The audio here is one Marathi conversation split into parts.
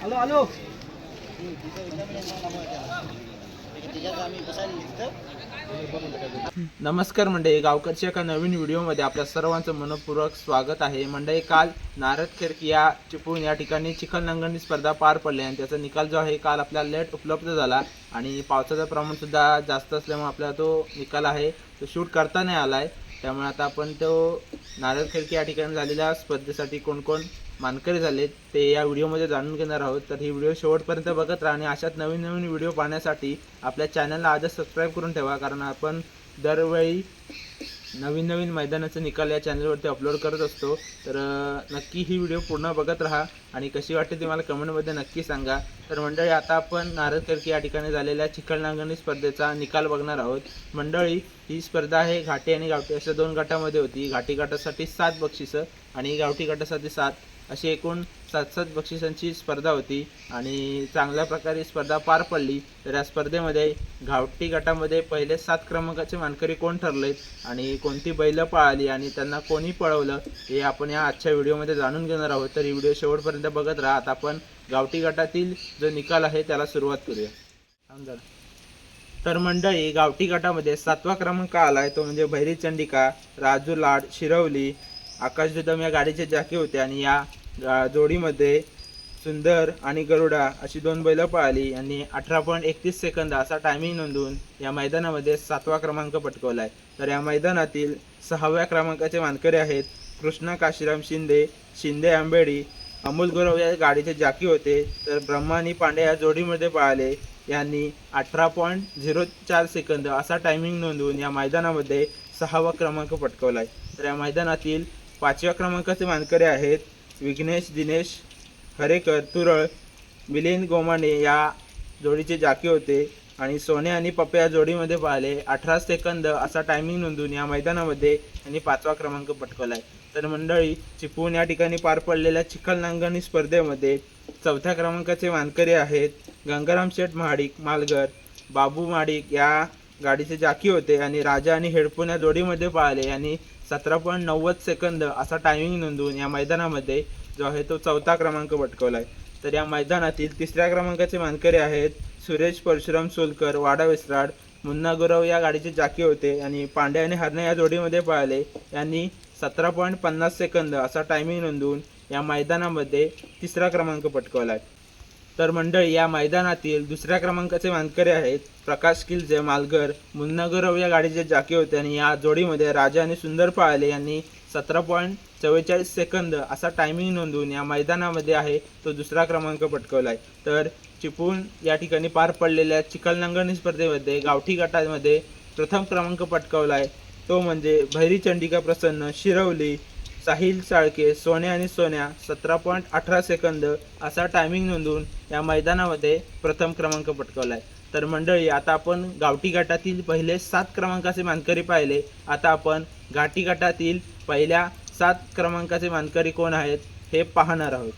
हॅलो हॅलो नमस्कार मंडळी गावकरच्या एका नवीन व्हिडिओमध्ये आपल्या सर्वांचं मनपूर्वक स्वागत आहे. मंडळी काल नारद खिडकी या चिपळूण या ठिकाणी चिखल नांगरणी स्पर्धा पार पडली आणि त्याचा निकाल जो आहे काल आपल्याला लेट उपलब्ध झाला आणि पावसाचं प्रमाण सुद्धा जास्त असल्यामुळे आपल्याला तो निकाल आहे तो शूट करता नाही आला आहे त्यामुळे आता आपण तो नारळ खिडकी या ठिकाणी झालेल्या स्पर्धेसाठी कोण कोण मानकरी झाले ते या व्हिडिओमध्ये जाणून घेणार आहोत. तर ही व्हिडिओ शेवटपर्यंत बघत राहा आणि अशाच नवीन नवीन व्हिडिओ पाहण्यासाठी आपल्या चॅनलला आजच सबस्क्राईब करून ठेवा कारण आपण दरवेळी नवीन नवीन मैदानाचा निकाल या चॅनलवरती अपलोड करत असतो. तर नक्की ही व्हिडिओ पूर्ण बघत राहा आणि कशी वाटते ती मला कमेंटमध्ये नक्की सांगा. तर मंडळी आता आपण नारद या ठिकाणी झालेल्या चिखलनांगणी स्पर्धेचा निकाल बघणार आहोत. मंडळी ही स्पर्धा आहे घाटी आणि गावठी. अशा दोन गटामध्ये होती. घाटी गटासाठी सात बक्षिसं आणि गावठी गटासाठी सात. अशी एकूण सात सात बक्षिसांची स्पर्धा होती आणि चांगल्या प्रकारे स्पर्धा पार पडली. तर या स्पर्धेमध्ये घावटी गटामध्ये पहिले सात क्रमांकाचे मानकरी कोण ठरलेत आणि कोणती बैलं पळाली आणि त्यांना कोणी पळवलं हे आपण या आजच्या व्हिडिओमध्ये जाणून घेणार आहोत. तर ही व्हिडिओ शेवटपर्यंत बघत राहा. आता आपण गावठी गटातील जो निकाल आहे त्याला सुरुवात करूया. तर मंडळी गावठी गटामध्ये सातवा क्रमांक आला आहे तो म्हणजे भैरी चंडिका राजू लाड शिरवली आकाश दुदम या गाडीचे जाके होते आणि या जोडीमध्ये सुंदर आणि गरुडा अशी दोन बैलं पळाली आणि अठरा पॉईंट एकतीस सेकंद असा टायमिंग नोंदवून या मैदानामध्ये सातवा क्रमांक पटकवला आहे तर या मैदानातील सहाव्या क्रमांकाचे मानकरी आहेत कृष्णा काशीराम शिंदे शिंदे आंबेडी अमोल गुरव या गाडीचे जाकी होते. तर ब्रह्मा आणि पांडे या जोडीमध्ये पळाले. यांनी अठरा पॉईंट झिरो चार सेकंद असा टायमिंग नोंदवून या मैदानामध्ये सहावा क्रमांक पटकवला आहे तर या मैदानातील पाचव्या क्रमांकाचे मानकरी आहेत विघ्नेश दिनेश हरेकर तुरळ मिलिंद गोमाने या जोडीचे जाकी होते आणि सोने आणि पप्पे या जोडीमध्ये पाहिले. अठरा सेकंद असा टायमिंग नोंदून या मैदानामध्ये यांनी पाचवा क्रमांक पटकवला आहे तर मंडळी चिपळूण या ठिकाणी पार पडलेल्या चिखल नांगरणी स्पर्धेमध्ये चौथ्या क्रमांकाचे वानकरी आहेत. गंगाराम शेठ महाडिक मालगर बाबू माडिक या गाडीचे जाकी होते आणि राजा आणि हेडफोन या जोडीमध्ये पाहिले. आणि सतरा पॉईंट नव्वद सेकंद असा टायमिंग नोंदवून या मैदानामध्ये जो आहे तो चौथा क्रमांक पटकवला आहे तर या मैदानातील तिसऱ्या क्रमांकाचे मानकरी आहेत सुरेश परशुराम सोलकर वाडा विसराड मुन्ना गुरव या गाडीचे जाकी होते आणि पांडे आणि हरणे या जोडीमध्ये पळाले. यांनी सतरा पॉईंट पन्नास सेकंद असा टायमिंग नोंदवून या मैदानामध्ये तिसरा क्रमांक पटकवला आहे तर मंडळी या मैदानातील दुसऱ्या क्रमांकाचे मानकरी आहेत प्रकाश किल्जे मालगर मुन्नगरव या गाडीचे जाकी होते आणि या जोडीमध्ये राजा आणि सुंदर पाळले यांनी सतरा पॉईंट चव्वेचाळीस सेकंद असा टायमिंग नोंदवून या मैदानामध्ये आहे तो दुसरा क्रमांक पटकवला आहे तर चिपळूण या ठिकाणी पार पडलेल्या चिखलनांगणी स्पर्धेमध्ये गावठी गटामध्ये प्रथम क्रमांक पटकावला आहे तो म्हणजे भैरी चंडिका प्रसन्न शिरवली साहिल साळके सोन्या आणि सोन्या सतरा पॉईंट अठरा सेकंद असा टायमिंग नोंदवून या मैदानामध्ये प्रथम क्रमांक पटकावला आहे तर मंडळी आता आपण गावठी गटातील पहिले सात क्रमांकाचे मानकरी पाहिले. आता आपण घाटी गटातील पहिल्या सात क्रमांकाचे मानकरी कोण आहेत हे पाहणार आहोत.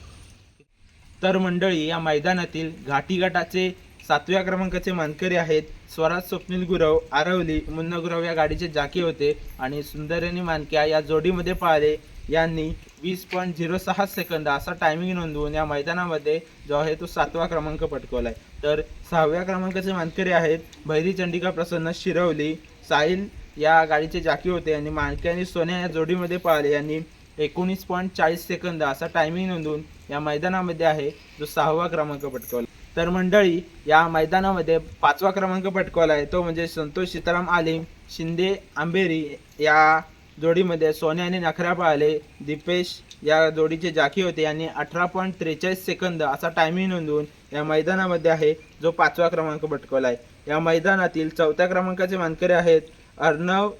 तर मंडळी या मैदानातील घाटी गटाचे सातव्या क्रमांकाचे मानकरी आहेत स्वराज स्वप्नील गुरव आरवली मुन्ना गुरव या गाडीचे जाकी होते आणि सुंदर आणि मानक्या या जोडीमध्ये पाहिले. यांनी वीस पॉईंट झिरो सहा सेकंद असा टायमिंग नोंदवून या मैदानामध्ये जो आहे तो सातवा क्रमांक पटकवला आहे तर सहाव्या क्रमांकाचे मानकरी आहेत भैरी चंडिका प्रसन्न शिरवली साहिल या गाडीचे जाकी होते आणि मानके आणि सोन्या या जोडीमध्ये पाळले. यांनी एकोणीस पॉईंट चाळीस सेकंद असा टायमिंग नोंदवून या मैदानामध्ये आहे जो सहावा क्रमांक पटकवला. तर मंडळी या मैदानामध्ये पाचवा क्रमांक पटकवला आहे. तो म्हणजे संतोष सीताराम आलिम शिंदे आंबेरी या जोडीमध्ये सोन्या आणि नखरा पाळले दीपेश या जोडीचे जाकी होते यांनी अठरा पॉईंट त्रेचाळीस सेकंद असा टायमिंग नोंदवून या मैदानामध्ये आहे जो पाचवा क्रमांक पटकवला आहे या मैदानातील चौथ्या क्रमांकाचे मानकरी आहेत अर्णव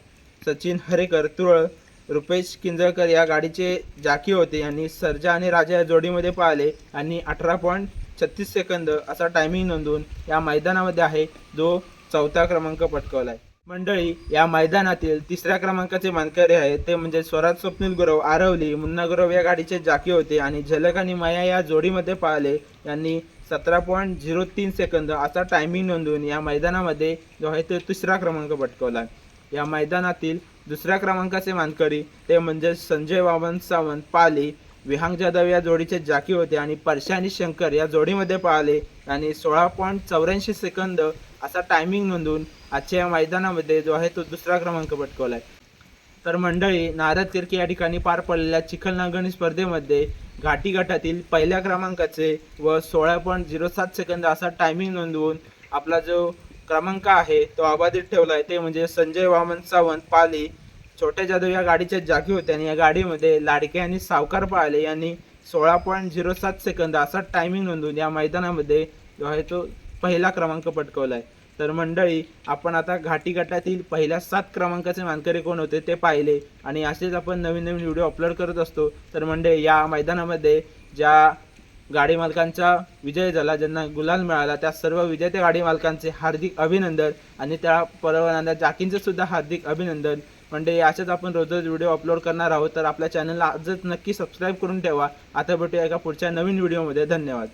सचिन हरेकर तुरळ रुपेश किंजळकर या गाडीचे जाकी होते यांनी सर्जा आणि राजा या जोडीमध्ये पाळले आणि अठरा पॉईंट छत्तीस सेकंद असा टायमिंग नोंदवून या मैदानामध्ये आहे जो चौथा क्रमांक पटकवला आहे मंडळी या मैदानातील तिसऱ्या क्रमांकाचे मानकरी आहेत. ते म्हणजे स्वराज स्वप्नील गुरव आरवली मुन्ना गुरव या गाडीचे जाकी होते आणि झलक आणि माया या जोडीमध्ये पाहिले. यांनी सतरा पॉईंट झिरो तीन सेकंद असा टायमिंग नोंदवून या मैदानामध्ये जो आहे तो तिसरा क्रमांक पटकवला. आहे या मैदानातील दुसऱ्या क्रमांकाचे मानकरी ते म्हणजे संजय वामन सावंत पाली. विहांग जाधव या जोडीचे जाकी होते आणि परशा आणि शंकर या जोडीमध्ये पळाले आणि सोळा पॉईंट चौऱ्याऐंशी सेकंद असा टायमिंग नोंदवून आजच्या या मैदानामध्ये जो आहे तो दुसरा क्रमांक पटकवलाय तर मंडळी नारद तिरके या ठिकाणी पार पडलेल्या चिखलनांगरणी स्पर्धेमध्ये घाटी गटातील पहिल्या क्रमांकाचे व सोळा पॉईंट झिरो सात सेकंद असा टायमिंग नोंदवून आपला जो क्रमांक आहे तो अबाधित ठेवला आहे. ते म्हणजे संजय वामन सावंत पाली छोट्या जाधव या गाडीच्या जागी होते आणि या गाडीमध्ये लाडके आणि सावकार पळाले. यांनी सोळा पॉईंट झिरो सात सेकंद असा टायमिंग नोंदवून या मैदानामध्ये जो आहे तो पहिला क्रमांक पटकवला आहे तर मंडळी आपण आता घाटी गटातील पहिल्या सात क्रमांकाचे मानकरी कोण होते ते पाहिले आणि असेच आपण नवीन नवीन व्हिडिओ अपलोड करत असतो. तर मंडळी या मैदानामध्ये ज्या गाडी मालकांचा विजय झाला ज्यांना गुलाल मिळाला त्या सर्व विजेत्या गाडी मालकांचे हार्दिक अभिनंदन आणि त्या परवानांना जाकींचे सुद्धा हार्दिक अभिनंदन. म्हणजे असेच आपण रोज रोज व्हिडिओ अपलोड करणार आहोत तर आपल्या चॅनलला आजच नक्की सबस्क्राईब करून ठेवा. आता भेटूया एका पुढच्या नवीन व्हिडिओमध्ये धन्यवाद.